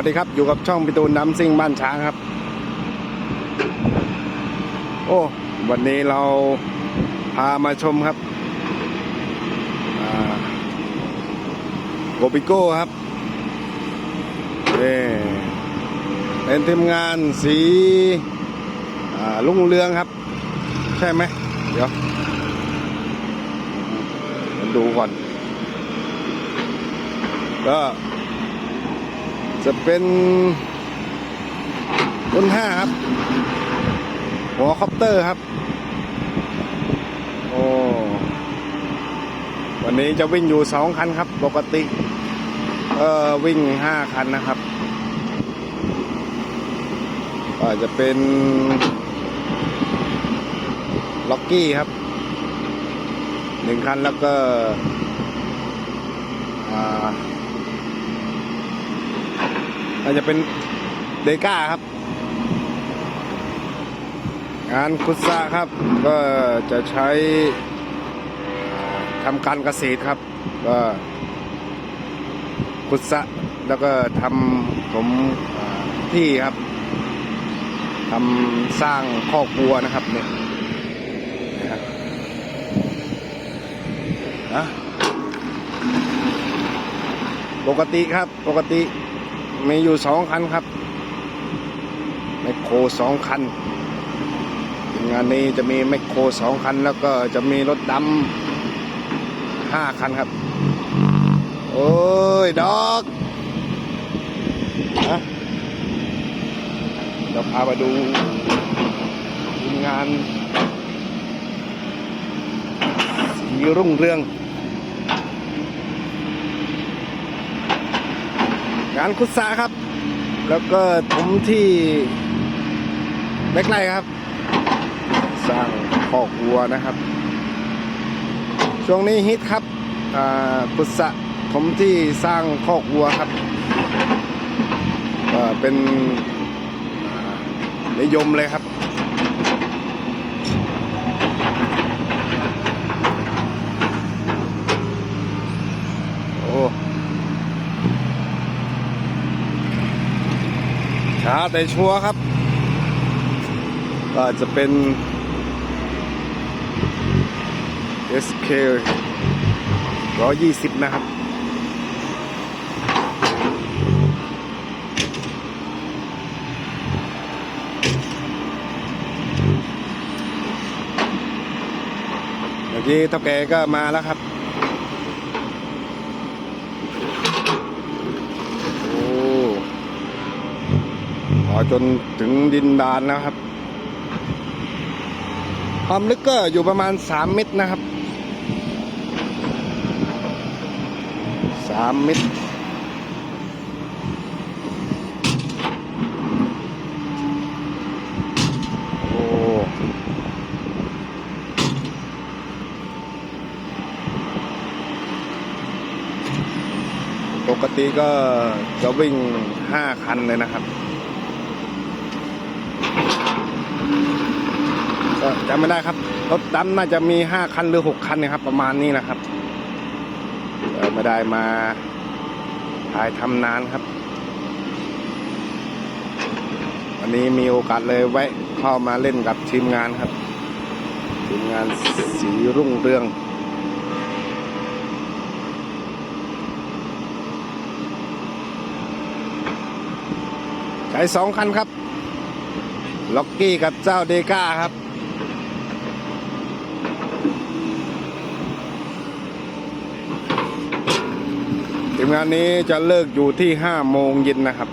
วัสดีครับ อยู่กับช่องพิตูนน้ำซิ่งบ้านช้างครับ โอ้ วันนี้เราพามาชมครับโกปิโก้ครับนี่เป็นทีมงานสีลุงเรืองครับ ใช่ไหม เดี๋ยว ดูก่อน ก็ จะเป็นรุ่นห้าครับ หัวคอปเตอร์ครับ โอ้ วันนี้จะวิ่งอยู่สองคันครับ ปกติ เออวิ่งห้าคันนะครับก็จะเป็นล็อกกี้ครับหนึ่งคันแล้วก็ อ่า อาจจะเป็นเดก้าครับงานคุซะครับ ก็จะใช้ทำการเกษตรครับ ก็คุซะแล้วก็ทำผมที่ครับทำสร้างคอกวัวนะครับเนี่ยนะปกติครับปกติ มีอยู่สองคันครับแมคโครสองคันงานนี้จะมีแมคโครสองคัน แล้วก็จะมีรถดำห้าคันครับ โอ้ย ดอกนะเดี๋ยวพามาดูทีมงานสีรุ่งเรือง การคุดสาครับ แล้วก็ถมที่แบกไลครับ สร้างคอกวัวนะครับ ช่วงนี้ฮิตครับอ่าคุดสะผมที่สร้างคอกวัวครับเป็นนิยมเลยครับ โอ้ ช้า แต่ชัวร์ครับ ก็จะเป็น SK 120 นะครับเมื่อกี้ท่าแกก็มาแล้วครับ พอจนถึงดินดานแล้วครับ ความลึกก็อยู่ประมาณสามเมตรนะครับสามเมตรโอ้ปกติก็จะวิ่งห้าคันเลยนะครับ จำไม่ได้ครับ รถดำน่าจะมีห้าคันหรือหกคันนะครับ ประมาณนี้นะครับเออไม่ได้มาถ่ายทำนานครับ วันนี้มีโอกาสเลยแวะเข้ามาเล่นกับทีมงานครับ ทีมงานสีรุ่งเรืองใช้สองคันครับ ล็อกกี้กับเจ้าเดก้าครับ ทีมงานนี้จะเลิกอยู่ที่ห้าโมงเย็นนะครับ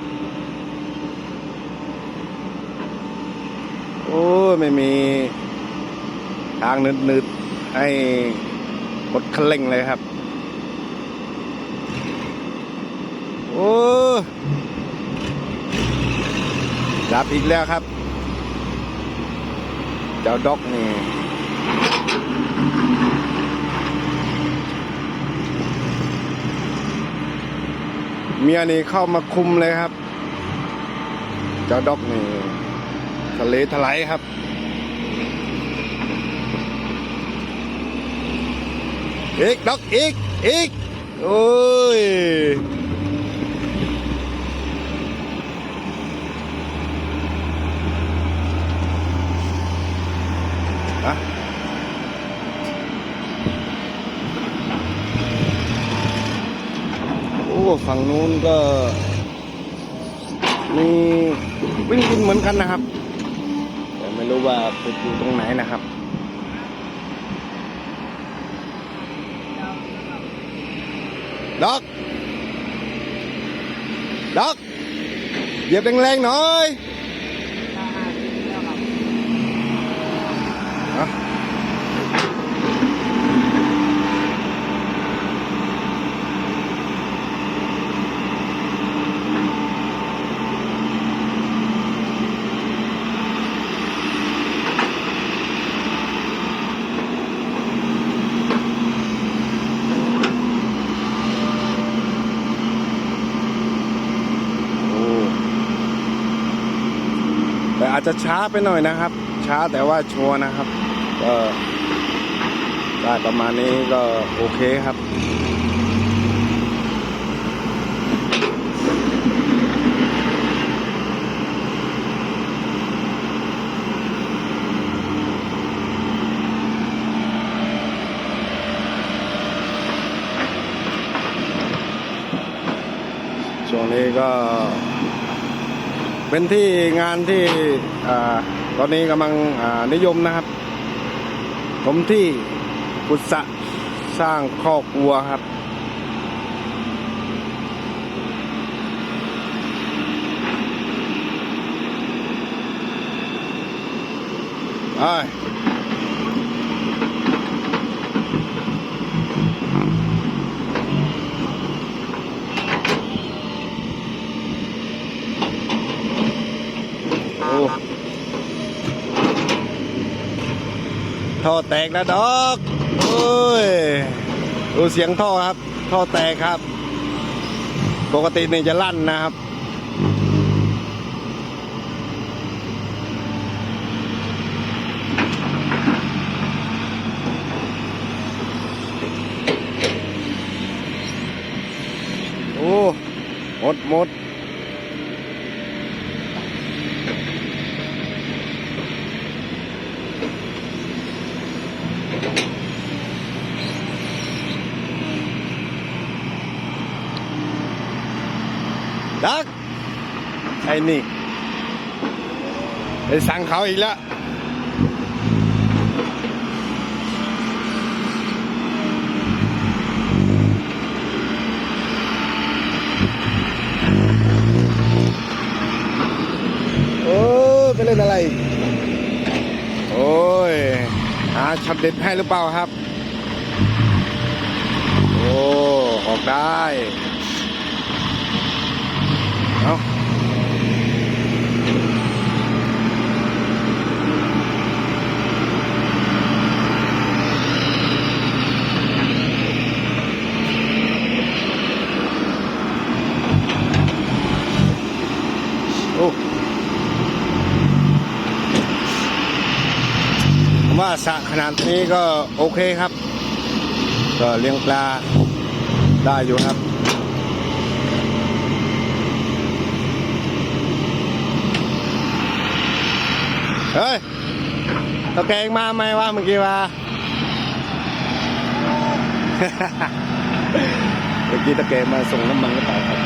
โอ้ไม่มีทางนืดๆให้กดคันเร่งเลยครับ โอ้ดับอีกแล้วครับ เจ้าด็อกนี่ เมียนี่เข้ามาคุมเลยครับ เจ้าด็อกนี่ทะเลทลายครับอีกด็อกอีกอีกโอ้ยอะ ฝั่งนู้นก็ มีวิ่งกินเหมือนกันนะครับ แต่ไม่รู้ว่าไปอยู่ตรงไหนนะครับด็อกด็อกเหยียบแรงๆหน่อย อาจจะช้าไปหน่อยนะครับ ช้าแต่ว่าชัวร์นะครับ ก็ได้ประมาณนี้ก็โอเคครับช่วงนี้ก็ เป็นที่งานที่ตอนนี้กำลังนิยมนะครับ ผมที่กุศะสร้างคอกวัวครับไป ท่อแตกนะดอกโอ้ยดูเสียงท่อครับ ท่อแตกครับ ปกตินี่จะลั่นนะครับโอ้หมดหมด ดักไอ้นี่ไปสั่งเขาอีกแล้วโอ้ไปเล่นอะไร โอ้ยหาช็อตเด็ดให้หรือเปล่าครับ โอ้ ออกได้ ว่าสระขนาดนี้ก็โอเคครับ ก็เลี้ยงปลาได้อยู่ครับเฮ้ยตะแกงมาไหมวะเมื่อกี้วะเมื่อกี้ตะแกงมาส่งน้ำมันหรือเปล่าครับ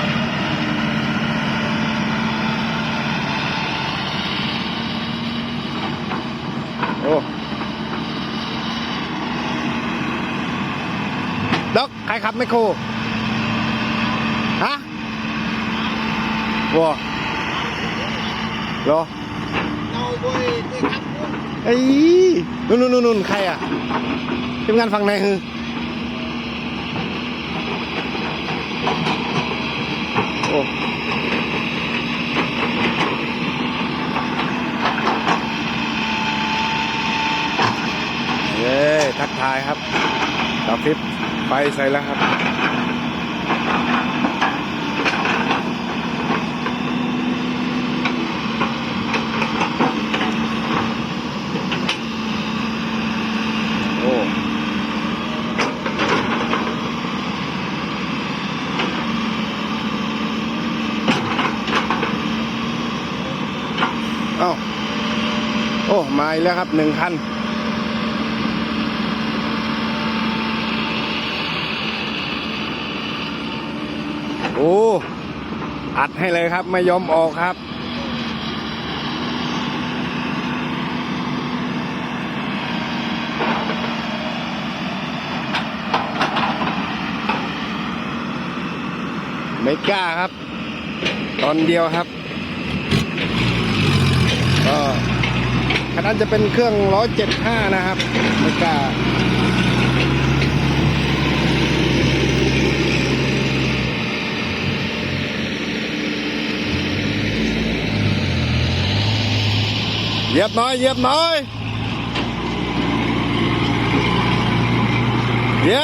โอ้ด็อกใครขับไมคโคฮะวัวเหรอเอาด้วยด้วยครับไอ้นู่นนู่นนู่นใครอะทีมงานฝั่งไหนคือโอ้เย้ทักทายครับดาวฟิป ไปใส่แล้วครับ โอ้เอ้าโอ้ มาอีกแล้วครับหนึ่งคัน โอ้ โอ้ อัดให้เลยครับ ไม่ยอมออกครับ ไม่กล้าครับ ตอนเดียวครับก็คันนั้นจะเป็นเครื่อง 175 นะครับ ไม่กล้า เหยียบหน่อยเหยียบหน่อยเหยี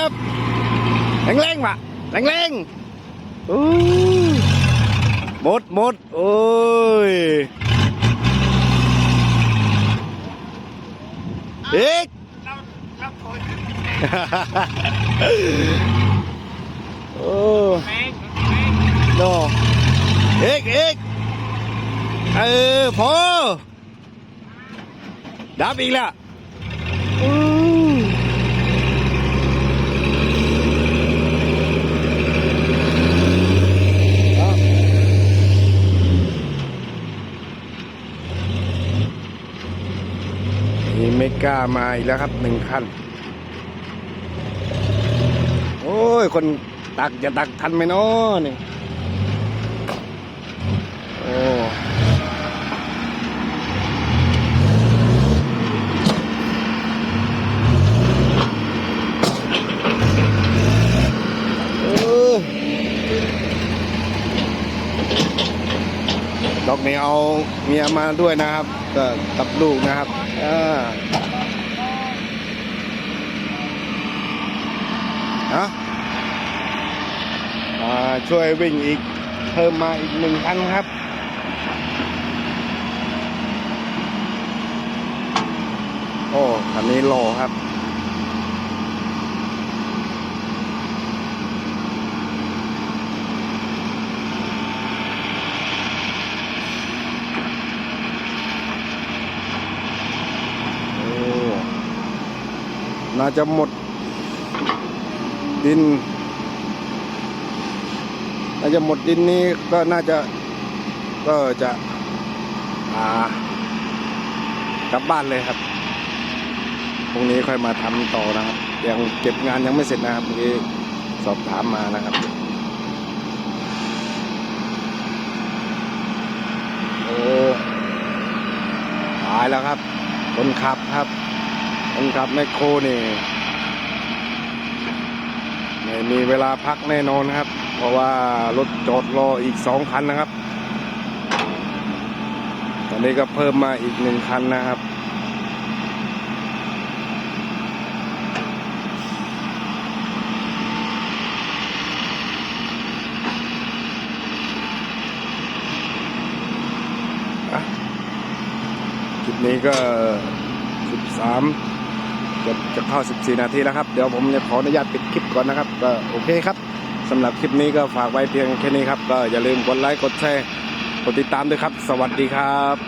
ดับอีกแล้วนี่ไม่กล้ามาอีกแล้วครับหนึ่งขั้นโอ้ย คนตักจะตักทันไหมเนาะนี่ ดอกนี้เอาเมียมาด้วยนะครับก็กับลูกนะครับอ่าฮะมาช่วยวิ่งอีกเพิ่มมาอีกหนึ่งคันครับโอ้คันนี้โลครับ น่าจะหมด ดิน น่าจะหมดดินนี้ก็น่าจะก็จะอ่ากลับบ้านเลยครับพรุ่งนี้ค่อยมาทำต่อนะครับยังเก็บงานยังไม่เสร็จนะครับเมื่อกี้สอบถามมานะครับโอ้ตายแล้วครับ คนขับครับ คนขับแมคโครนี่ไม่มีเวลาพักแน่นอนครับ เพราะว่ารถจอดรออีกสองคันนะครับ ตอนนี้ก็เพิ่มมาอีกหนึ่งคันนะครับอะคลิปนี้ก็ 13 จะจะเข้า 14 นาทีแล้วครับ เดี๋ยวผมจะขออนุญาตปิดคลิปก่อนนะครับ ก็โอเคครับสำหรับคลิปนี้ก็ฝากไว้เพียงแค่นี้ครับ ก็อย่าลืมกดไลค์ กดแชร์ กดติดตามด้วยครับ สวัสดีครับ